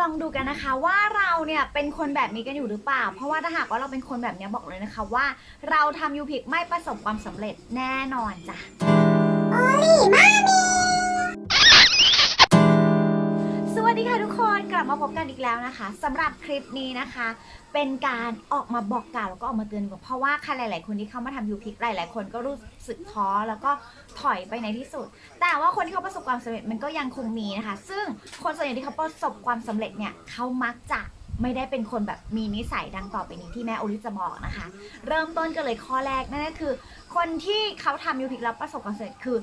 ลองดูกันนะคะว่าเราเนี่ยเป็นคนแบบนี้กันอยู่หรือเปล่า เพราะว่าถ้าหากว่าเราเป็นคนแบบนี้บอกเลยนะคะว่า เราทำยูพิกไม่ประสบความสำเร็จแน่นอนจ้ะส มาพบกันอีกแล้วนะคะสำหรับคลิปนี้นะคะ เป็นการออกมาบอกกล่าวแล้วก็ออกมาเตือนกันเพราะว่าใครหลาย ๆ คนที่เข้ามาทำยูพิกหลาย ๆ คนก็รู้สึกท้อแล้วก็ถอยไปในที่สุด แต่ว่าคนที่เขาประสบความสำเร็จมันก็ยังคงมีนะคะ ซึ่งคนส่วนใหญ่ที่เขาประสบความสำเร็จเนี่ยเขามักจะไม่ได้เป็นคนแบบมีนิสัยดังต่อไปนี้ที่แม่โอลิจะบอกนะคะ เริ่มต้นกันเลยข้อแรกนั่นก็คือ คนที่เขาทำยูพิกแล้วประสบความสำเร็จคือ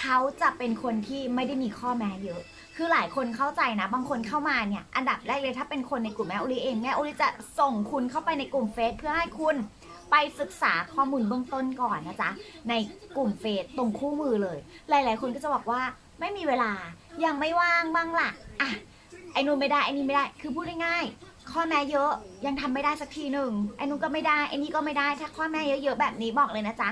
เขาจะเป็นคนที่ไม่ได้มีข้อแม้เยอะ คือหลายคนเข้าใจนะ บางคนเข้ามาเนี่ย อันดับแรกเลยถ้าเป็นคนในกลุ่มแม่โอลิเองแม่โอลิจะส่งคุณเข้าไปในกลุ่มเฟซเพื่อให้คุณไปศึกษาข้อมูลเบื้องต้นก่อนนะจ๊ะ ในกลุ่มเฟซตรงคู่มือเลย หลาย ๆ คนก็จะบอกว่าไม่มีเวลา ยังไม่ว่างบ้างล่ะ อะ ไอ้นู่นไม่ได้ ไอ้นี่ไม่ได้ คือพูดง่ายๆ ข้อแม้เยอะยังทำไม่ได้สักทีหนึ่งไอ้นู่นก็ไม่ได้ไอ้นี่ก็ไม่ได้ถ้าข้อแม้เยอะๆแบบนี้บอกเลยนะจ๊ะ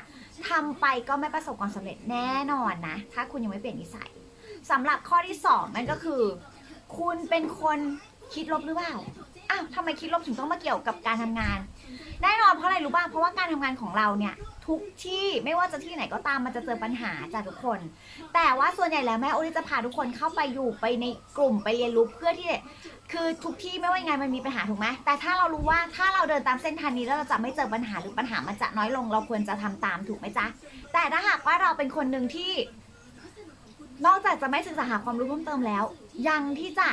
ทำไปก็ไม่ประสบความสำเร็จแน่นอนนะ ถ้าคุณยังไม่เปลี่ยนนิสัยสำหรับข้อที่สองนั่นก็คือ คุณเป็นคนคิดลบหรือเปล่า อ้าวทำไมคิดลบถึงต้องมาเกี่ยวกับการทำงาน แน่นอนเพราะอะไรรู้ป่ะเพราะว่าการทำงานของเราเนี่ย ทุกที่ไม่ว่าจะที่ไหนก็ตามมันจะเจอปัญหาจากทุกคน แต่ว่าส่วนใหญ่แล้วแม่โอริจะพาทุกคนเข้าไปอยู่ไปในกลุ่มไปเรียนรู้เพื่อที่จะคือทุกที่ไม่ว่ายังไงมันมีปัญหาถูกไหมแต่ถ้าเรารู้ว่าถ้าเราเดินตามเส้นทางนี้แล้วเราจะไม่เจอปัญหาหรือปัญหามันจะน้อยลง เราควรจะทำตามถูกไหมจ๊ะแต่ถ้าหากว่าเราเป็นคนหนึ่งที่ นอกจากจะไม่ศึกษาหาความรู้เพิ่มเติมแล้ว ยังที่จะ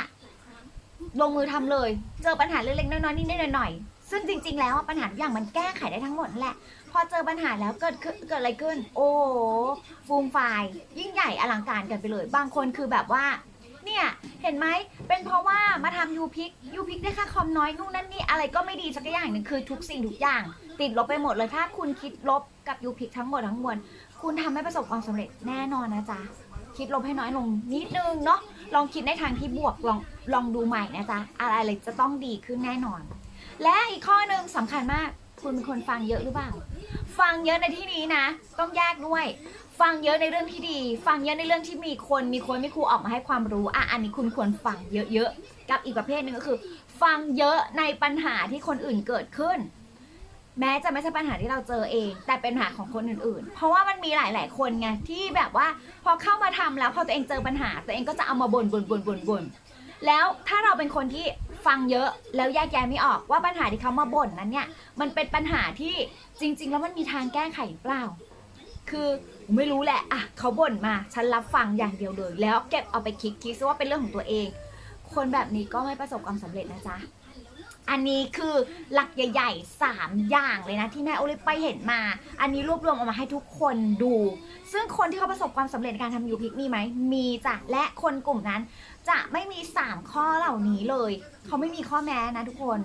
ลงมือทำเลย เจอปัญหาเล็กๆน้อยๆนิดๆหน่อยๆซึ่งจริง ๆ แล้วอะปัญหาทุกอย่างมันแก้ไขได้ทั้งหมดนั่นแหละ พอเจอปัญหาแล้วเกิดขึ้นเกิดอะไรขึ้น โอ้โหฟูมไฟาย ยิ่งใหญ่อลังการกันไปเลย บางคนคือแบบว่า เนี่ย เห็นไหมเป็นเพราะว่ามาทำยูพิกยูพิกได้ค่าคอมน้อยนู่นนั่นนี่อะไรก็ไม่ดีสักอย่างหนึ่งคือทุกสิ่งทุกอย่าง ติดลบไปหมดเลยถ้าคุณคิดลบกับยูพิกทั้งหมดทั้งมวลคุณทำให้ประสบความสำเร็จแน่นอนนะจ๊ะ คิดลบให้น้อยลงนิดนึงเนาะลองคิดในทางที่บวกลองลองดูใหม่นะจ๊ะอะไรอะไรจะต้องดีขึ้นแน่นอน และอีกข้อหนึ่งสำคัญมาก คุณเป็นคนฟังเยอะหรือเปล่า ฟังเยอะในที่นี้นะ ต้องแยกด้วย ฟังเยอะในเรื่องที่ดี ฟังเยอะในเรื่องที่มีคนมีคนมีครูออกมาให้ความรู้อะอันนี้คุณควรฟังเยอะๆกับอีกประเภทหนึ่งก็คือ ฟังเยอะในปัญหาที่คนอื่นเกิดขึ้น แม้จะไม่ใช่ปัญหาที่เราเจอเอง แต่เป็นปัญหาของคนอื่นๆ เพราะว่ามันมีหลายๆคนไงที่แบบว่าพอเข้ามาทำแล้วพอตัวเองเจอปัญหา ตัวเองก็จะเอามาบ่นบ่นบ่นบ่นบ่นแล้วถ้าเราเป็นคนที่ฟังเยอะแล้วแยกแยะไม่ออกว่าปัญหาที่เขามาบ่นนั้นเนี่ยมันเป็นปัญหาที่จริง ๆ แล้วมันมีทางแก้ไขหรือเปล่า คือไม่รู้แหละอะเขาบ่นมาฉันรับฟังอย่างเดียวเลย แล้วเก็บเอาไปคิดคิดซะว่าเป็นเรื่องของตัวเอง คนแบบนี้ก็ไม่ประสบความสำเร็จนะจ๊ะ อันนี้คือหลักใหญ่ๆ 3 อย่างเลยนะที่แม่โอลิฟไปเห็นมา อันนี้รวบรวมออกมาให้ทุกคนดู ซึ่งคนที่เขาประสบความสำเร็จในการทำยูพิกมีไหม มีจ้ะ และคนกลุ่มนั้น จะไม่มี 3 ข้อเหล่านี้เลย เขาไม่มีข้อแม้นะทุกคน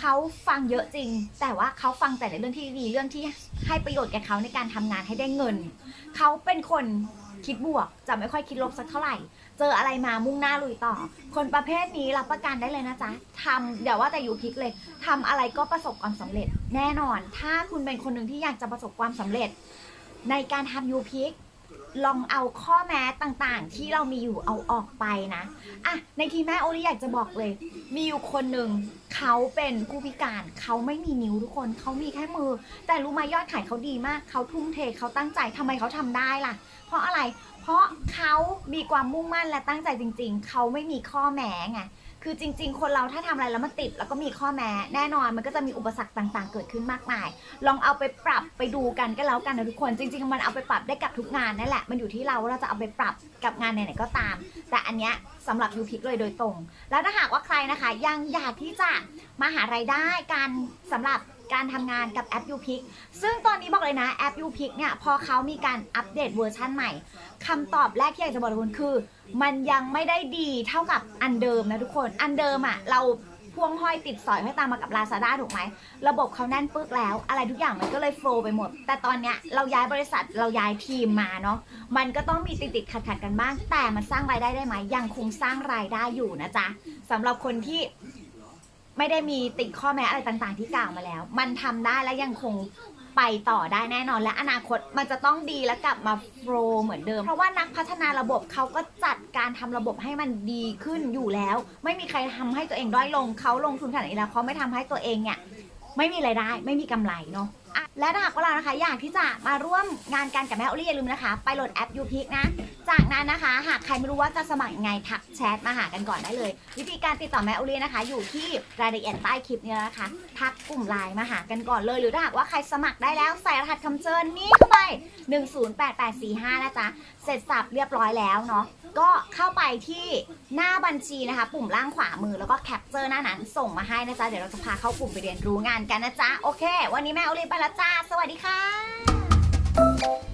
เขาฟังเยอะจริง แต่ว่าเขาฟังแต่ในเรื่องที่ดีเรื่องที่ให้ประโยชน์แก่เขาในการทำงานให้ได้เงิน เขาเป็นคน คิดบวก จะไม่ค่อยคิดลบสักเท่าไหร่ เจออะไรมามุ่งหน้าลุยต่อ คนประเภทนี้รับประกันได้เลยนะจ๊ะทำเดี๋ยวว่าแต่อยู่พิกเลยทำอะไรก็ประสบความสำเร็จ แน่นอน ถ้าคุณเป็นคนหนึ่งที่อยากจะประสบความสำเร็จ ในการทำยูพิก ลองเอาข้อแม้ต่างๆ ที่เรามีอยู่เอาออกไปนะอะในทีแม่โอลิอยากจะบอกเลย มีอยู่คนหนึ่งเขาเป็นผู้พิการเขาไม่มีนิ้วทุกคนเขามีแค่มือ แต่รู้ไหมยอดขายเขาดีมากเขาทุ่มเทเขาตั้งใจทำไมเขาทำได้ล่ะ เพราะอะไร เพราะเขามีความมุ่งมั่นและตั้งใจจริง ๆเขาไม่มีข้อแม้ไง คือจริง ๆ คนเราถ้าทำอะไรแล้วมันติด แล้วก็มีข้อแม้แน่นอนมันก็จะมีอุปสรรคต่างๆ เกิดขึ้นมากมาย ลองเอาไปปรับไปดูกันก็แล้วกันนะทุกคนจริง ๆ มันเอาไปปรับได้กับทุกงานนั่นแหละมันอยู่ที่เราว่าเราจะเอาไปปรับกับงานไหนๆก็ตาม แต่อันเนี้ยสำหรับยูพิกเลยโดยตรง แล้วถ้าหากว่าใครนะคะ ยังอยากที่จะมาหารายได้การสำหรับ การทำงานกับแอป u p i c ซึ่งตอนนี้บอกเลยนะแอป u p i c เนี่ยพอเขามีการอัปเดตเวอร์ชันใหม่คำตอบแรกที่อยากจะบอกทุกคนคือ มันยังไม่ได้ดีเท่ากับอันเดิมนะทุกคนอันเดิมอะเราพ่วงห้อยติดสอยห้อยตามมากับ Lazada ถูกไหม ระบบเขาแน่นปึ๊กแล้ว อะไรทุกอย่างมันก็เลยโฟล์ไปหมด แต่ตอนเนี้ยเราย้ายบริษัทเราย้ายทีมมาเนาะ มันก็ต้องมีติดติดขัดขัดกันบ้าง แต่มันสร้างรายได้ได้ไหม ยังคงสร้างรายได้อยู่นะจ๊ะสำหรับคนที่ ไม่ได้มีติดข้อแม้อะไรต่างๆ ที่กล่าวมาแล้ว มันทำได้และยังคงไปต่อได้แน่นอน และอนาคตมันจะต้องดีและกลับมาโฟลว์เหมือนเดิม เพราะว่านักพัฒนาระบบเขาก็จัดการทำระบบให้มันดีขึ้นอยู่แล้ว ไม่มีใครทำให้ตัวเองด้อยลงเขาลงทุนขนาดนี้แล้วเขาไม่ทำให้ตัวเองเนี่ยไม่มีรายได้ ไม่มีกำไรเนาะ อะและถ้าหากว่าเรานะคะอยากที่จะมาร่วมงานกันกับแม่โอลี่อย่าลืมนะคะ ไปโหลดแอป u p i c นะ จากนั้นนะคะ หากใครไม่รู้ว่าจะสมัครยังไงทักแชทมาหากันก่อนได้เลย วิธีการติดต่อแม่โอลี่นะคะ อยู่ที่รายละเอียดใต้คลิปนี้แล้วนะคะ ทักกลุ่มไลน์มาหากันก่อนเลย หรือถ้าหากว่าใครสมัครได้แล้วใส่รหัสคำเชิญนี้เข้าไป 108845นะจ๊ะเสร็จสับเรียบร้อยแล้วเนาะ ก็เข้าไปที่หน้าบัญชีนะคะ ปุ่มล่างขวามือแล้วก็แคปเจอร์หน้านั้นส่งมาให้นะจ๊ะ เดี๋ยวเราจะพาเข้ากลุ่มไปเรียนรู้งานกันนะจ๊ะ โอเค วันนี้แม่โอลิไปแล้วจ้า สวัสดีค่ะ